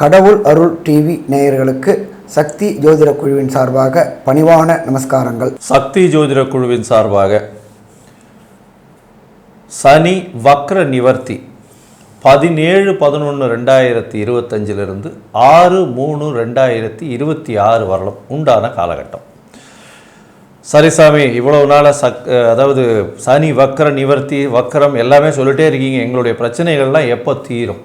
கடவுள் அருள் டிவி நேயர்களுக்கு சக்தி ஜோதிட குழுவின் சார்பாக பணிவான நமஸ்காரங்கள். சக்தி ஜோதிட குழுவின் சார்பாக சனி வக்ர நிவர்த்தி பதினேழு பதினொன்று ரெண்டாயிரத்தி இருபத்தஞ்சிலிருந்து ஆறு மூணு ரெண்டாயிரத்தி இருபத்தி ஆறு வரலாம் உண்டான காலகட்டம். சரி சாமி இவ்வளவு நாளாக சக் அதாவது சனி வக்ர நிவர்த்தி வக்ரம் எல்லாமே சொல்லிட்டே இருக்கீங்க. எங்களுடைய பிரச்சனைகள்லாம் எப்போ தீரும்?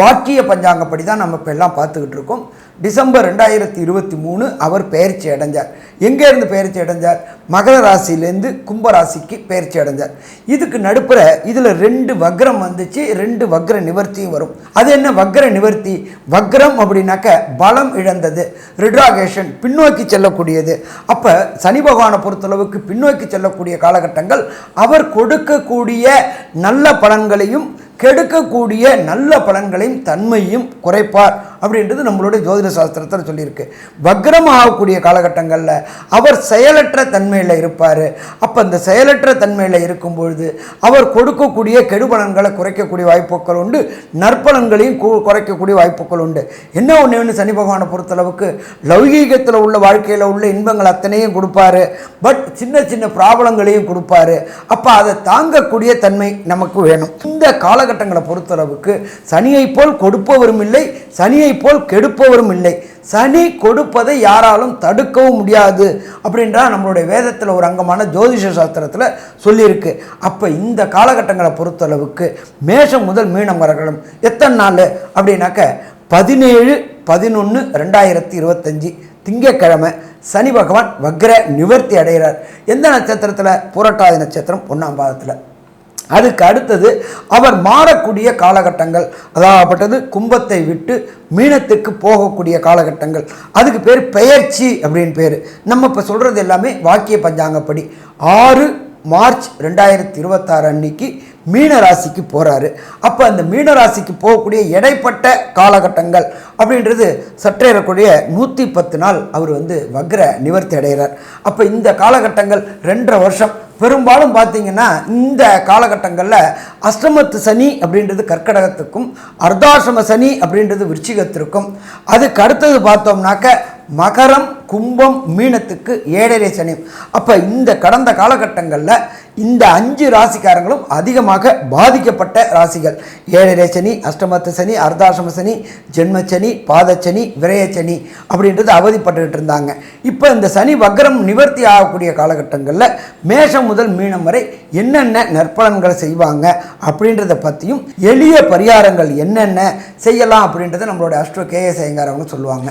வாக்கிய பஞ்சாங்கப்படி தான் நம்ம இப்போ எல்லாம் பார்த்துக்கிட்டு இருக்கோம். டிசம்பர் ரெண்டாயிரத்தி இருபத்தி மூணு அவர் பெயர்ச்சி அடைஞ்சார். எங்கேருந்து பெயர்ச்சி அடைஞ்சார்? மகர ராசியிலேருந்து கும்பராசிக்கு பயிற்சி பெயர்ச்சி அடைஞ்சார். இதுக்கு நடுப்புற இதில் ரெண்டு வக்ரம் வந்துச்சு ரெண்டு வக்ர நிவர்த்தியும் வரும். அது என்ன வக்ர நிவர்த்தி? வக்ரம் அப்படின்னாக்க பலம் இழந்தது ரிட்ராகேஷன் பின்னோக்கி செல்லக்கூடியது. அப்போ சனி பகவானை பொறுத்தளவுக்கு பின்னோக்கி செல்லக்கூடிய காலகட்டங்கள் அவர் கொடுக்கக்கூடிய நல்ல பலன்களையும் கெடுக்கக்கூடிய நல்ல பலன்களையும் தன்மையும் குறைப்பார். அப்படின்றது நம்மளுடைய ஜோதிட சாஸ்திரத்தில் சொல்லியிருக்கு. வக்ரம் ஆகக்கூடிய காலகட்டங்களில் அவர் செயலற்ற தன்மையில் இருப்பார். அப்போ அந்த செயலற்ற தன்மையில் இருக்கும் பொழுது அவர் கொடுக்கக்கூடிய கெடுபலன்களை குறைக்கக்கூடிய வாய்ப்புகள் உண்டு. நற்பலன்களையும் குறைக்கக்கூடிய வாய்ப்புகள் உண்டு. என்ன ஒன்று ஒன்று சனி பகவானை பொறுத்தளவுக்கு லௌகீகத்தில் உள்ள வாழ்க்கையில் உள்ள இன்பங்கள் அத்தனையும் கொடுப்பாரு. பட் சின்ன சின்ன ப்ராப்ளங்களையும் கொடுப்பாரு. அப்போ அதை தாங்கக்கூடிய தன்மை நமக்கு வேணும். இந்த காலகட்டங்களை பொறுத்தளவுக்கு சனியை போல் கொடுப்பவரும் இல்லை சனியை போல் கெடுப்பவரும் இல்லை. சனி கொடுப்பதை யாராலும் தடுக்கவும் முடியாது அப்படின்றா நம்மளுடைய வேதத்தில் ஒரு அங்கமான ஜோதிஷ சாஸ்திரத்தில் சொல்லியிருக்கு. அப்போ இந்த காலகட்டங்களை பொறுத்தளவுக்கு மேஷம் முதல் மீனம் வரகளும் எத்தனை நாள்? அப்படின்னாக்க பதினேழு பதினொன்று ரெண்டாயிரத்தி இருபத்தஞ்சி திங்கட்கிழமை சனி பகவான் வக்ர நிவர்த்தி அடைகிறார். எந்த நட்சத்திரத்தில்? புரட்டாதி நட்சத்திரம் ஒன்றாம் பாதத்தில். அதுக்கு அடுத்தது அவர் மாறக்கூடிய காலகட்டங்கள். அதாகப்பட்டது கும்பத்தை விட்டு மீனத்துக்கு போகக்கூடிய காலகட்டங்கள். அதுக்கு பேர் பெயர்ச்சி அப்படின்னு பேர். நம்ம இப்போ சொல்கிறது எல்லாமே வாக்கிய பஞ்சாங்கப்படி. ஆறு மார்ச் ரெண்டாயிரத்தி இருபத்தாறு அன்னைக்கு மீன ராசிக்கு போகிறாரு அப்போ அந்த மீன ராசிக்கு போகக்கூடிய இடைப்பட்ட காலகட்டங்கள் அப்படின்றது சற்றேறக்கூடிய நூற்றி பத்து நாள் அவர் வந்து வக்ர நிவர்த்தி அடைகிறார். அப்போ இந்த காலகட்டங்கள் ரெண்டரை வருஷம் பெரும்பாலும் பார்த்தீங்கன்னா இந்த காலகட்டங்களில் அஷ்டமத்து சனி அப்படின்றது கர்க்கடகத்துக்கும் அர்த்தாசிரம சனி அப்படின்றது விருச்சிகத்திற்கும். அதுக்கு அடுத்தது பார்த்தோம்னாக்க மகரம் கும்பம் மீனத்துக்கு ஏழரை சனி. அப்போ இந்த கடந்த காலகட்டங்களில் இந்த அஞ்சு ராசிக்காரங்களும் அதிகமாக பாதிக்கப்பட்ட ராசிகள். ஏழரை சனி அஷ்டமத்து சனி அர்த்தாசிரம சனி ஜென்மச்சனி பாதச்சனி விரயச்சனி அப்படின்றது அவதிப்பட்டுக்கிட்டு இருந்தாங்க. இப்போ இந்த சனி வக்ரம் நிவர்த்தி ஆகக்கூடிய காலகட்டங்களில் மேஷம் முதல் மீனம் வரை என்னென்ன நற்பலன்களை செய்வாங்க அப்படின்றத பற்றியும் எளிய பரிகாரங்கள் என்னென்ன செய்யலாம் அப்படின்றத நம்மளோட அஷ்டோ கேஎஸ் ஐயங்கார் அவங்க சொல்லுவாங்க.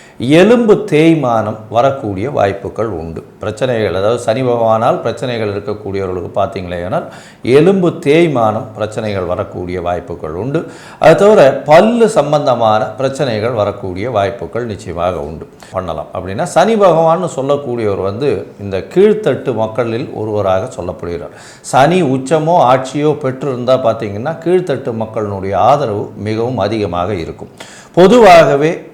எலும்பு தேய்மானம் வரக்கூடிய வாய்ப்புகள் உண்டு. பிரச்சனைகள் அதாவது சனி பகவானால் பிரச்சனைகள் இருக்கக்கூடியவர்களுக்கு பார்த்தீங்களேனால் எலும்பு தேய்மானம் பிரச்சனைகள் வரக்கூடிய வாய்ப்புகள் உண்டு. அது தவிர பல்லு சம்பந்தமான பிரச்சனைகள் வரக்கூடிய வாய்ப்புகள் நிச்சயமாக உண்டு. பண்ணலாம். அப்படின்னா சனி பகவான்னு சொல்லக்கூடியவர் வந்து இந்த கீழ்த்தட்டு மக்களில் ஒருவராக சொல்லப்படுகிறார். சனி உச்சமோ ஆட்சியோ பெற்றிருந்தால் பார்த்தீங்கன்னா கீழ்த்தட்டு மக்களினுடைய ஆதரவு மிகவும் அதிகமாக இருக்கும். பொதுவாகவே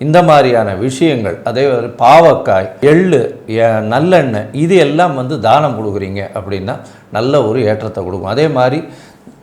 இந்த மாதிரியான விஷயங்கள் அதே மாதிரி பாவக்காய் எள்ளு நல்லெண்ணெய் இது எல்லாம் வந்து தானம் கொடுக்குறீங்க அப்படின்னா நல்ல ஒரு ஏற்றத்தை கொடுக்கும். அதே மாதிரி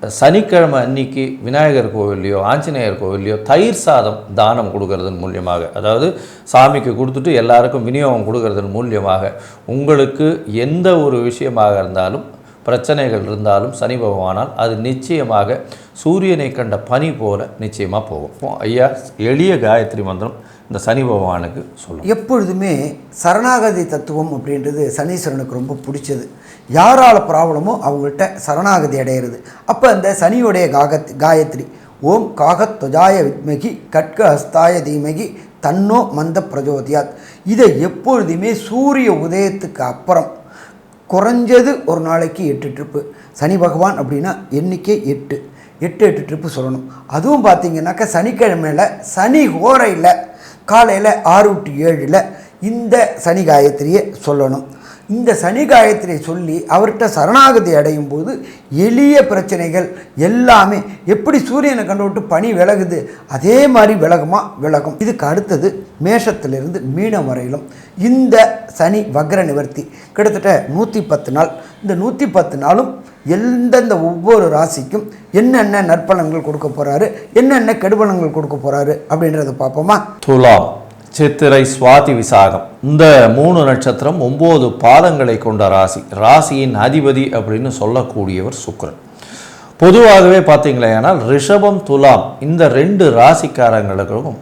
சனிக்கிழமை அன்னைக்கு விநாயகர் கோவில்லையோ ஆஞ்சநேயர் கோவில்லையோ தயிர் சாதம் தானம் கொடுக்கறதன் மூலியமாக அதாவது சாமிக்கு கொடுத்துட்டு எல்லாருக்கும் விநியோகம் கொடுக்கறதன் மூலியமாக உங்களுக்கு எந்த ஒரு விஷயமாக இருந்தாலும் பிரச்சனைகள் இருந்தாலும் சனி பகவானால் அது நிச்சயமாக சூரியனை கண்ட பனி போல நிச்சயமாக போகும். ஐயா எளிய காயத்ரி மந்திரம் இந்த சனி பகவானுக்கு சொல்லும். எப்பொழுதுமே சரணாகதி தத்துவம் அப்படின்றது சனீஸ்வரனுக்கு ரொம்ப பிடிச்சது. யாரால ப்ராப்ளமோ அவங்கள்ட்ட சரணாகதி அடையிறது. அப்போ அந்த சனியுடைய காகத் காயத்ரி ஓம் காகத் துஜாய வித்மகி கட்க ஹஸ்தாய தீமகி தன்னோ மந்த பிரஜோதியாத். இதை எப்பொழுதுமே சூரிய உதயத்துக்கு அப்புறம் குறைஞ்சது ஒரு நாளைக்கு எட்டு ட்ரிப்பு சனி பகவான் அப்படின்னா எண்ணிக்கை எட்டு. எட்டு எட்டு ட்ரிப்பு சொல்லணும். அதுவும் பார்த்தீங்கன்னாக்கா சனிக்கிழமையில் சனி ஹோரையில் காலையில் ஆறு டு ஏழில் இந்த சனி காயத்ரியை சொல்லணும். இந்த சனி காயத்திரை சொல்லி அவர்கிட்ட சரணாகதி அடையும் போது எளிய பிரச்சனைகள் எல்லாமே எப்படி சூரியனை கண்டு விட்டு பனி விலகுது அதே மாதிரி விலகுமா? விலகும். இதுக்கு அடுத்தது மேஷத்திலிருந்து மீனம் வரையிலும் இந்த சனி வக்ர நிவர்த்தி. கிட்டத்தட்ட நூற்றி பத்து நாள். இந்த நூற்றி பத்து நாளும் எந்தெந்த ஒவ்வொரு ராசிக்கும் என்னென்ன நற்பலன்கள் கொடுக்க போகிறாரு என்னென்ன கெடுபலன்கள் கொடுக்க போகிறாரு அப்படின்றத பார்ப்போமா? துலாம். சித்திரை சுவாதி விசாகம். இந்த மூணு நட்சத்திரம் ஒம்பது பாதங்களை கொண்ட ராசி. ராசியின் அதிபதி அப்படின்னு சொல்லக்கூடியவர் சுக்கரன் பொதுவாகவே பார்த்தீங்களேனால் ரிஷபம் துலாம் இந்த ரெண்டு ராசிக்காரங்களுக்கும்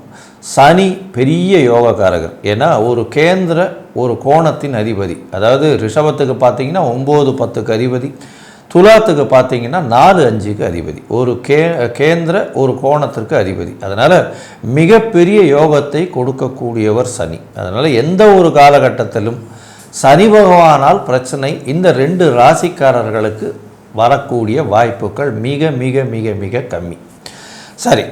சனி பெரிய யோகக்காரகர். ஏன்னா ஒரு கேந்திர ஒரு கோணத்தின் அதிபதி. அதாவது ரிஷபத்துக்கு பார்த்தீங்கன்னா ஒம்பது பத்துக்கு அதிபதி. துலாத்துக்கு பார்த்தீங்கன்னா நாலு அஞ்சுக்கு அதிபதி. ஒரு கே கேந்திர ஒரு கோணத்திற்கு அதிபதி. அதனால் மிகப்பெரிய யோகத்தை கொடுக்கக்கூடியவர் சனி. அதனால் எந்த ஒரு காலகட்டத்திலும் சனி பகவானால் பிரச்சனை இந்த ரெண்டு ராசிக்காரர்களுக்கு வரக்கூடிய வாய்ப்புகள் மிக மிக மிக மிக கம்மி. சரி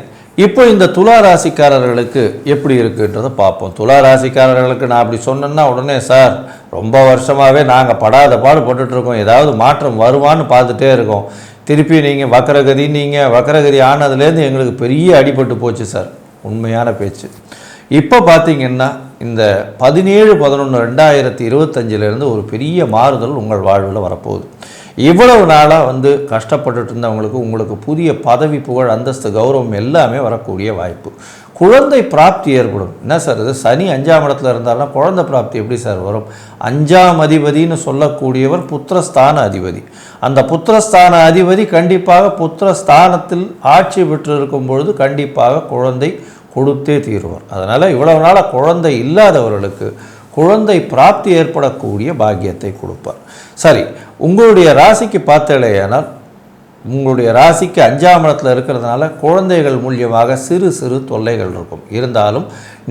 இப்போ இந்த துலா ராசிக்காரர்களுக்கு எப்படி இருக்குன்றதை பார்ப்போம். துலா ராசிக்காரர்களுக்கு நான் அப்படி சொன்னேன்னா உடனே சார் ரொம்ப வருஷமாகவே நாங்கள் படாத பாடு போட்டுட்ருக்கோம். ஏதாவது மாற்றம் வருவான்னு பார்த்துட்டே இருக்கோம். திருப்பி நீங்கள் வக்கரகதி நீங்கள் வக்கரகதி ஆனதுலேருந்து எங்களுக்கு பெரிய அடிபட்டு போச்சு சார். உண்மையான பேச்சு. இப்போ பார்த்தீங்கன்னா இந்த பதினேழு பதினொன்று ரெண்டாயிரத்தி இருபத்தஞ்சிலேருந்து ஒரு பெரிய மாறுதல் உங்கள் வாழ்வில் வரப்போகுது. இவ்வளவு நாளாக வந்து கஷ்டப்பட்டுட்டு இருந்தவங்களுக்கு உங்களுக்கு புதிய பதவி புகழ் அந்தஸ்து கௌரவம் எல்லாமே வரக்கூடிய வாய்ப்பு. குழந்தை பிராப்தி ஏற்படும். என்ன சார் இது? சனி அஞ்சாம் இடத்துல இருந்தாருன்னா குழந்தை பிராப்தி எப்படி சார் வரும்? அஞ்சாம் அதிபதின்னு சொல்லக்கூடியவர் புத்திரஸ்தான அதிபதி. அந்த புத்திரஸ்தான அதிபதி கண்டிப்பாக புத்திரஸ்தானத்தில் ஆட்சி பெற்று இருக்கும் பொழுது கண்டிப்பாக குழந்தை கொடுத்தே தீருவார். அதனால் இவ்வளவு நாளாக குழந்தை இல்லாதவர்களுக்கு குழந்தை பிராப்தி ஏற்படக்கூடிய பாக்கியத்தை கொடுப்பார். சரி உங்களுடைய ராசிக்கு பார்த்தேலையானால் உங்களுடைய ராசிக்கு அஞ்சாம் இடத்துல இருக்கிறதுனால குழந்தைகள் மூலியமாக சிறு சிறு தொல்லைகள் இருக்கும். இருந்தாலும்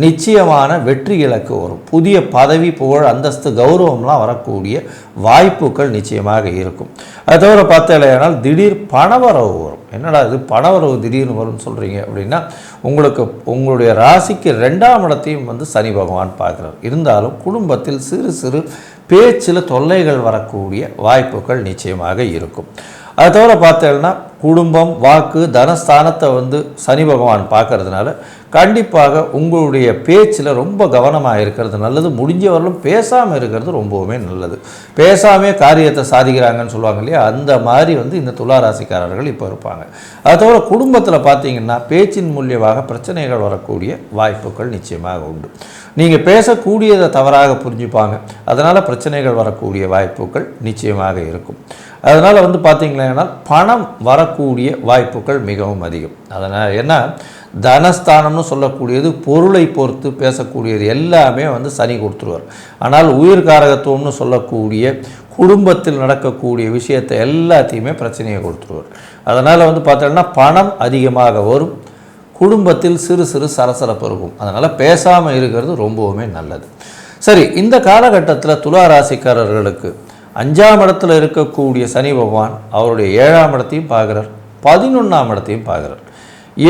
நிச்சயமான வெற்றி இலக்கு வரும். புதிய பதவி புகழ் அந்தஸ்து கௌரவம்லாம் வரக்கூடிய வாய்ப்புகள் நிச்சயமாக இருக்கும். அது தவிர பார்த்தேலையானால் திடீர் பணவரவு வரும். என்னடா இது பணவரவு திடீர்னு வரும்னு சொல்கிறீங்க அப்படின்னா உங்களுக்கு உங்களுடைய ராசிக்கு ரெண்டாம் இடத்தையும் வந்து சனி பகவான் பார்க்குறார். இருந்தாலும் குடும்பத்தில் சிறு சிறு பேச்சில் தொல்லைகள் வரக்கூடிய வாய்ப்புகள் நிச்சயமாக இருக்கும். அது தவிர பார்த்தேன்னா குடும்பம் வாக்கு தனஸ்தானத்தை வந்து சனி பகவான் பார்க்கறதுனால கண்டிப்பாக உங்களுடைய பேச்சில் ரொம்ப கவனமாக இருக்கிறது நல்லது. முடிஞ்சவர்களும் பேசாமல் இருக்கிறது ரொம்பவுமே நல்லது. பேசாமே காரியத்தை சாதிக்கிறாங்கன்னு சொல்லுவாங்க இல்லையா? அந்த மாதிரி வந்து இந்த துலா ராசிக்காரர்கள் இப்போ இருப்பாங்க. அது தவிர குடும்பத்தில் பார்த்தீங்கன்னா பேச்சின் மூலியமாக பிரச்சனைகள் வரக்கூடிய வாய்ப்புகள் நிச்சயமாக உண்டு. நீங்கள் பேசக்கூடியதை தவறாக புரிஞ்சுப்பாங்க. அதனால் பிரச்சனைகள் வரக்கூடிய வாய்ப்புகள் நிச்சயமாக இருக்கும். அதனால் வந்து பார்த்திங்கன்னா பணம் வரக்கூடிய வாய்ப்புகள் மிகவும் அதிகம். அதனால் ஏன்னா தனஸ்தானம்னு சொல்லக்கூடியது பொருளை பொறுத்து பேசக்கூடியது எல்லாமே வந்து சனி கொடுத்துருவார். ஆனால் உயிர்காரகத்துவம்னு சொல்லக்கூடிய குடும்பத்தில் நடக்கக்கூடிய விஷயத்தை எல்லாத்தையுமே பிரச்சனையை கொடுத்துருவார். அதனால் வந்து பார்த்தோம்னா பணம் அதிகமாக வரும் குடும்பத்தில் சிறு சிறு சரசரப்பு இருக்கும். அதனால் பேசாமல் இருக்கிறது ரொம்பவுமே நல்லது. சரி இந்த காலகட்டத்தில் துலா ராசிக்காரர்களுக்கு அஞ்சாம் இடத்துல இருக்கக்கூடிய சனி பகவான் அவருடைய ஏழாம் இடத்தையும் பார்க்குறார் பதினொன்றாம் இடத்தையும் பார்க்குறார்.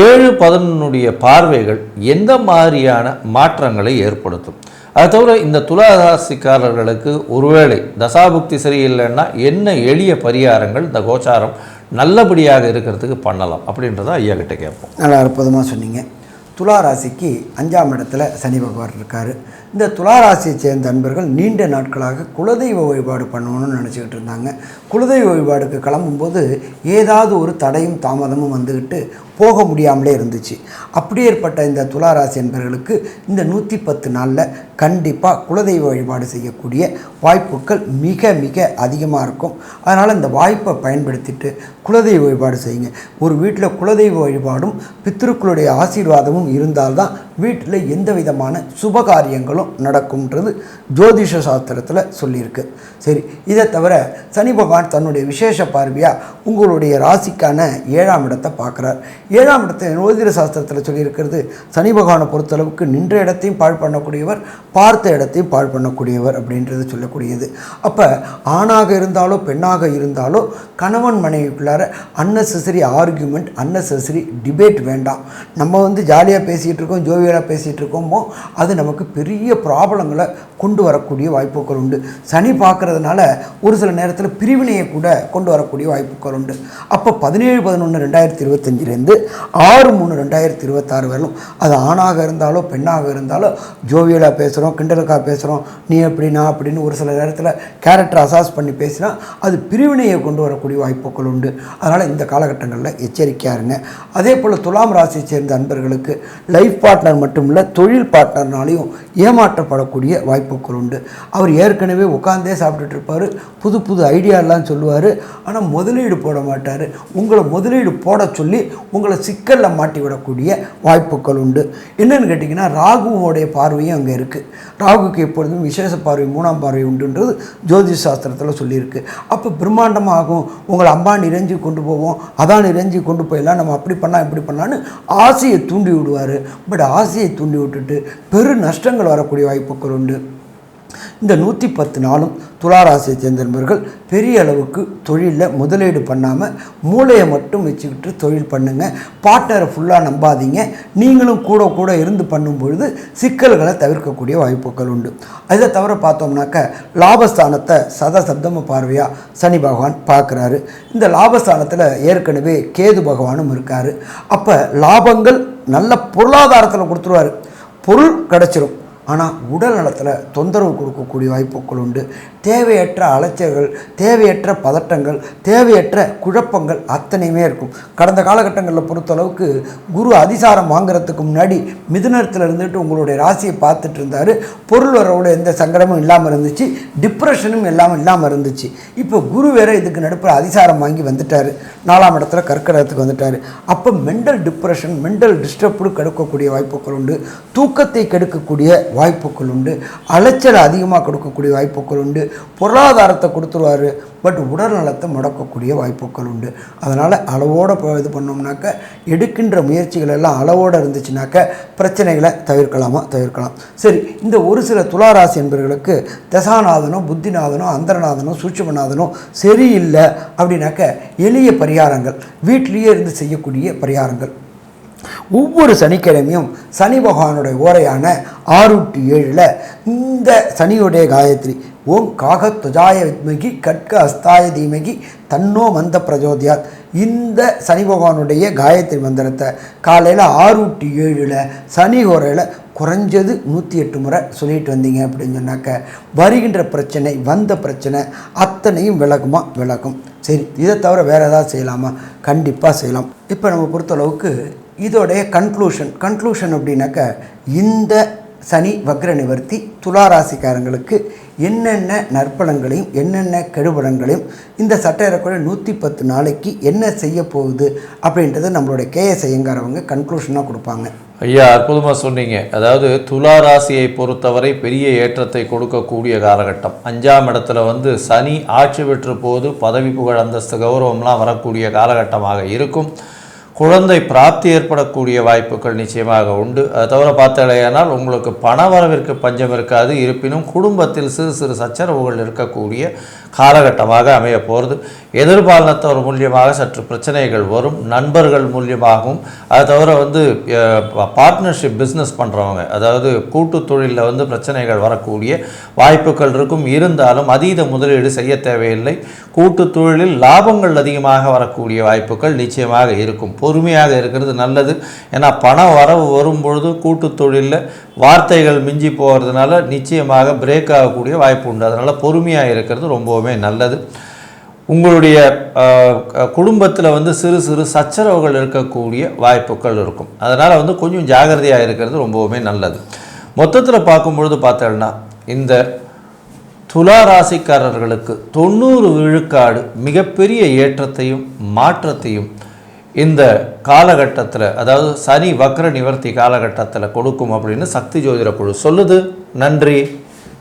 ஏழு பதினொன்னுடைய பார்வைகள் எந்த மாதிரியான மாற்றங்களை ஏற்படுத்தும்? அது தவிர இந்த துலாராசிக்காரர்களுக்கு ஒருவேளை தசாபுக்தி சரியில்லைன்னா என்ன எளிய பரிகாரங்கள் இந்த கோச்சாரம் நல்லபடியாக இருக்கிறதுக்கு பண்ணலாம் அப்படின்றத ஐயா கிட்ட கேட்போம். நல்லா அற்புதமாக சொன்னீங்க. துலா ராசிக்கு அஞ்சாம் இடத்துல சனி பகவான் இருக்கார். இந்த துலா ராசியை சேர்ந்த அன்பர்கள் நீண்ட நாட்களாக குலதெய்வ வழிபாடு பண்ணணும்னு நினச்சிக்கிட்டு இருந்தாங்க. குலதெய்வ வழிபாடுக்கு கிளம்பும்போது ஏதாவது ஒரு தடையும் தாமதமும் வந்துக்கிட்டு போக முடியாமலே இருந்துச்சு. அப்படியேற்பட்ட இந்த துலா ராசி என்பர்களுக்கு இந்த நூற்றி பத்து நாளில் கண்டிப்பாக குலதெய்வ வழிபாடு செய்யக்கூடிய வாய்ப்புகள் மிக மிக அதிகமாக இருக்கும். அதனால் இந்த வாய்ப்பை பயன்படுத்திட்டு குலதெய்வ வழிபாடு செய்யுங்க. ஒரு வீட்டில் குலதெய்வ வழிபாடும் பித்திருக்களுடைய ஆசீர்வாதமும் இருந்தால்தான் வீட்டில் எந்த விதமான சுப காரியங்களும் நடக்கும்ன்றது ஜோதிஷ சாஸ்திரத்தில் சொல்லியிருக்கு. சரி இதை தவிர சனி பகவான் தன்னுடைய விசேஷ பார்வையாக உங்களுடைய ராசிக்கான ஏழாம் இடத்தை பார்க்குறார். ஏழாம் இடத்தை நோதிர சாஸ்திரத்தில் சொல்லியிருக்கிறது சனி பகவானை பொறுத்தளவுக்கு நின்ற இடத்தையும் பாழ் பண்ணக்கூடியவர் பார்த்த இடத்தையும் பாழ் பண்ணக்கூடியவர் அப்படின்றது சொல்லக்கூடியது. அப்போ ஆணாக இருந்தாலோ பெண்ணாக இருந்தாலோ கணவன் மனைவிக்குள்ளார அன்னெசரி ஆர்கியூமெண்ட் அன்னெசரி டிபேட் வேண்டாம். நம்ம வந்து ஜாலியாக பேசிகிட்டு இருக்கோம் ஜோவியலாக பேசிகிட்டு இருக்கோமோ அது நமக்கு பெரிய ப்ராப்ளங்களை கொண்டு வரக்கூடிய வாய்ப்புகள் உண்டு. சனி பார்க்கறதுனால ஒரு சில நேரத்தில் பிரிவினையை கூட கொண்டு வரக்கூடிய வாய்ப்புகள் உண்டு. அப்போ பதினேழு பதினொன்று ரெண்டாயிரத்தி இருபத்தஞ்சிலேருந்து ஆறு மூணு ரெண்டாயிரத்தி இருபத்தாறு வரலும் அது ஆணாக இருந்தாலோ பெண்ணாக இருந்தாலோ ஜோவியலாக பேசுகிறோம் கிண்டலுக்காக பேசுகிறோம் நீ எப்படி நான் அப்படின்னு ஒரு சில நேரத்தில் கேரக்டர் அசாஸ் பண்ணி பேசினா அது பிரிவினையை கொண்டு வரக்கூடிய வாய்ப்புகள் உண்டு. அதனால் இந்த காலகட்டங்களில் எச்சரிக்கையாக இருங்க. அதே போல் துலாம் ராசியை சேர்ந்த அன்பர்களுக்கு லைஃப் பார்ட்னர் மட்டும் இல்லை தொழில் பார்ட்னர்னாலையும் ஏமாற்றப்படக்கூடிய வாய்ப்புகள் உண்டு. அவர் ஏற்கனவே உட்காந்தே சாப்பிட்டுட்டு இருப்பார். புது புது ஐடியாலாம் சொல்லுவார். ஆனால் முதலீடு போட மாட்டார். உங்களை முதலீடு போட சொல்லி உங்களை சிக்கலில் மாட்டி விடக்கூடிய வாய்ப்புகள் உண்டு. என்னென்னு கேட்டிங்கன்னா ராகுவோடைய பார்வையும் அங்கே இருக்குது ராகுக்கு எப்பொழுதும் விசேஷ பார்வை மூணாம் பார்வை உண்டுன்றது ஜோதிஷ் சாஸ்திரத்தில் சொல்லியிருக்கு. அப்போ பிரம்மாண்டமாகும் உங்களை அம்பா நிறைஞ்சு கொண்டு போவோம் அதான் நிறைஞ்சி கொண்டு போயிடலாம் நம்ம அப்படி பண்ணால் இப்படி பண்ணான்னு ஆசையை தூண்டி விடுவார். பட் ஆசையை தூண்டி விட்டுட்டு பெரு நஷ்டங்கள் வரக்கூடிய வாய்ப்புகள் உண்டு. இந்த நூற்றி பத்து நாளும் துளாராசியை சேர்ந்த நண்பர்கள் பெரிய அளவுக்கு தொழிலில் முதலீடு பண்ணாமல் மூளையை மட்டும் வச்சுக்கிட்டு தொழில் பண்ணுங்கள் பார்ட்னரை ஃபுல்லாக நம்பாதீங்க. நீங்களும் கூட கூட இருந்து பண்ணும்பொழுது சிக்கல்களை தவிர்க்கக்கூடிய வாய்ப்புகள் உண்டு. அதை தவிர பார்த்தோம்னாக்க லாபஸ்தானத்தை சத சப்தம பார்வையாக சனி பகவான் பார்க்குறாரு. இந்த லாபஸ்தானத்தில் ஏற்கனவே கேது பகவானும் இருக்கார். அப்போ லாபங்கள் நல்ல பொருளாதாரத்தில் கொடுத்துருவாரு. பொருள் கிடச்சிரும். ஆனால் உடல் நலத்தில் தொந்தரவு கொடுக்கக்கூடிய வாய்ப்புகள் உண்டு. தேவையற்ற அலைச்சல்கள் தேவையற்ற பதட்டங்கள் தேவையற்ற குழப்பங்கள் அத்தனையுமே இருக்கும். கடந்த காலகட்டங்களில் பொறுத்தளவுக்கு குரு அதிசாரம் வாங்குறதுக்கு முன்னாடி மிதுனத்தில் இருந்துட்டு உங்களுடைய ராசியை பார்த்துட்டு இருந்தார். பொருள் வரவோட எந்த சங்கடமும் இல்லாமல் இருந்துச்சு. டிப்ரெஷனும் இல்லாமல் இல்லாமல் இருந்துச்சு. இப்போ குரு வேற இதுக்கு நடுப்புற அதிசாரம் வாங்கி வந்துட்டார். நாலாம் இடத்துல கற்கடத்துக்கு வந்துட்டார். அப்போ மென்டல் டிப்ரெஷன் மென்டல் டிஸ்டர்ப்டு கெடுக்கக்கூடிய வாய்ப்புகள் உண்டு. தூக்கத்தை கெடுக்கக்கூடிய வாய்ப்புகள் உண்டு. அலைச்சல் அதிகமாக கொடுக்கக்கூடிய வாய்ப்புகள் உண்டு. பொருளாதாரத்தை கொடுத்துருவாரு. பட் உடல் நலத்தை முடக்கக்கூடிய வாய்ப்புகள் உண்டு. அதனால் அளவோடு இது பண்ணோம்னாக்க எடுக்கின்ற முயற்சிகள் எல்லாம் அளவோடு இருந்துச்சுனாக்க பிரச்சனைகளை தவிர்க்கலாமா? தவிர்க்கலாம். சரி இந்த ஒரு சில துளாராசி என்பவர்களுக்கு தசாநாதனோ புத்திநாதனோ அந்தரநாதனோ சூட்சமநாதனும் சரியில்லை அப்படின்னாக்க எளிய பரிகாரங்கள் வீட்டிலேயே இருந்து செய்யக்கூடிய பரிகாரங்கள். ஒவ்வொரு சனிக்கிழமையும் சனி பகவானுடைய ஓரையான ஆறு டு ஏழில் இந்த சனியுடைய காயத்ரி ஓம் காக துஜாய வித்மகி கட்க அஸ்தாய தீமகி தன்னோ மந்த பிரஜோதியாத். இந்த சனி பகவானுடைய காயத்ரி மந்திரத்தை காலையில் ஆறு டு ஏழில் சனி ஓரையில் குறைஞ்சது நூற்றி எட்டு முறை சொல்லிட்டு வந்தீங்க அப்படின்னு சொன்னாக்க வருகின்ற பிரச்சனை வந்த பிரச்சனை அத்தனையும் விளக்குமா விளக்கும் சரி இதை தவிர வேறு ஏதாவது செய்யலாமா? கண்டிப்பாக செய்யலாம். இப்போ நம்ம பொறுத்தளவுக்கு இதோடைய கன்க்ளூஷன் கன்க்ளூஷன் அப்படின்னாக்க இந்த சனி வக்ர நிவர்த்தி துளாராசிக்காரங்களுக்கு என்னென்ன நற்பலன்களையும் என்னென்ன கெடுபலன்களையும் இந்த சட்டையறக்குள்ள நூற்றி பத்து நாளைக்கு என்ன செய்ய போகுது அப்படின்றத நம்மளுடைய கேஎஸ் ஐயங்காரவங்க கன்க்ளூஷனாக கொடுப்பாங்க. ஐயா அற்புதமாக சொன்னீங்க. அதாவது துலா ராசியை பொறுத்தவரை பெரிய ஏற்றத்தை கொடுக்கக்கூடிய காலகட்டம். அஞ்சாம் இடத்துல வந்து சனி ஆட்சி பெற்ற போது பதவி புகழ் அந்தஸ்து கௌரவம்லாம் வரக்கூடிய காலகட்டமாக இருக்கும். குழந்தை பிராப்தி ஏற்படக்கூடிய வாய்ப்புகள் நிச்சயமாக உண்டு. அதை தவிர பார்த்தாலேயானால் உங்களுக்கு பண வரவிற்கு பஞ்சம் இருக்காது. இருப்பினும் குடும்பத்தில் சிறு சிறு சச்சரவுகள் இருக்கக்கூடிய காலகட்டமாக அமைய போகிறது. எதிர்பாலனத்தவர் மூலியமாக சற்று பிரச்சனைகள் வரும். நண்பர்கள் மூலியமாகவும் அதை தவிர வந்து பார்ட்னர்ஷிப் பிஸ்னஸ் பண்ணுறவங்க அதாவது கூட்டு தொழிலில் வந்து பிரச்சனைகள் வரக்கூடிய வாய்ப்புகள் இருக்கும். இருந்தாலும் அதீத முதலீடு செய்ய தேவையில்லை. கூட்டு தொழிலில் லாபங்கள் அதிகமாக வரக்கூடிய வாய்ப்புகள் நிச்சயமாக இருக்கும். பொறுமையாக இருக்கிறது நல்லது. ஏன்னா பண வரவு வரும் பொழுது கூட்டு தொழிலில் வார்த்தைகள் மிஞ்சி போகிறதுனால நிச்சயமாக பிரேக் ஆகக்கூடிய வாய்ப்பு உண்டு. அதனால் பொறுமையாக இருக்கிறது ரொம்பவுமே நல்லது. உங்களுடைய குடும்பத்தில் வந்து சிறு சிறு சச்சரவுகள் இருக்கக்கூடிய வாய்ப்புகள் இருக்கும். அதனால் வந்து கொஞ்சம் ஜாகிரதையாக இருக்கிறது ரொம்பவுமே நல்லது. மொத்தத்தில் பார்க்கும்பொழுது பார்த்தோன்னா இந்த துலா ராசிக்காரர்களுக்கு தொண்ணூறு விழுக்காடு மிகப்பெரிய ஏற்றத்தையும் மாற்றத்தையும் இந்த காலகட்டத்தில் அதாவது சனி வக்ர நிவர்த்தி காலகட்டத்தில் கொடுக்கும் அப்படின்னு சக்தி ஜோதிட குழு சொல்லுது. நன்றி.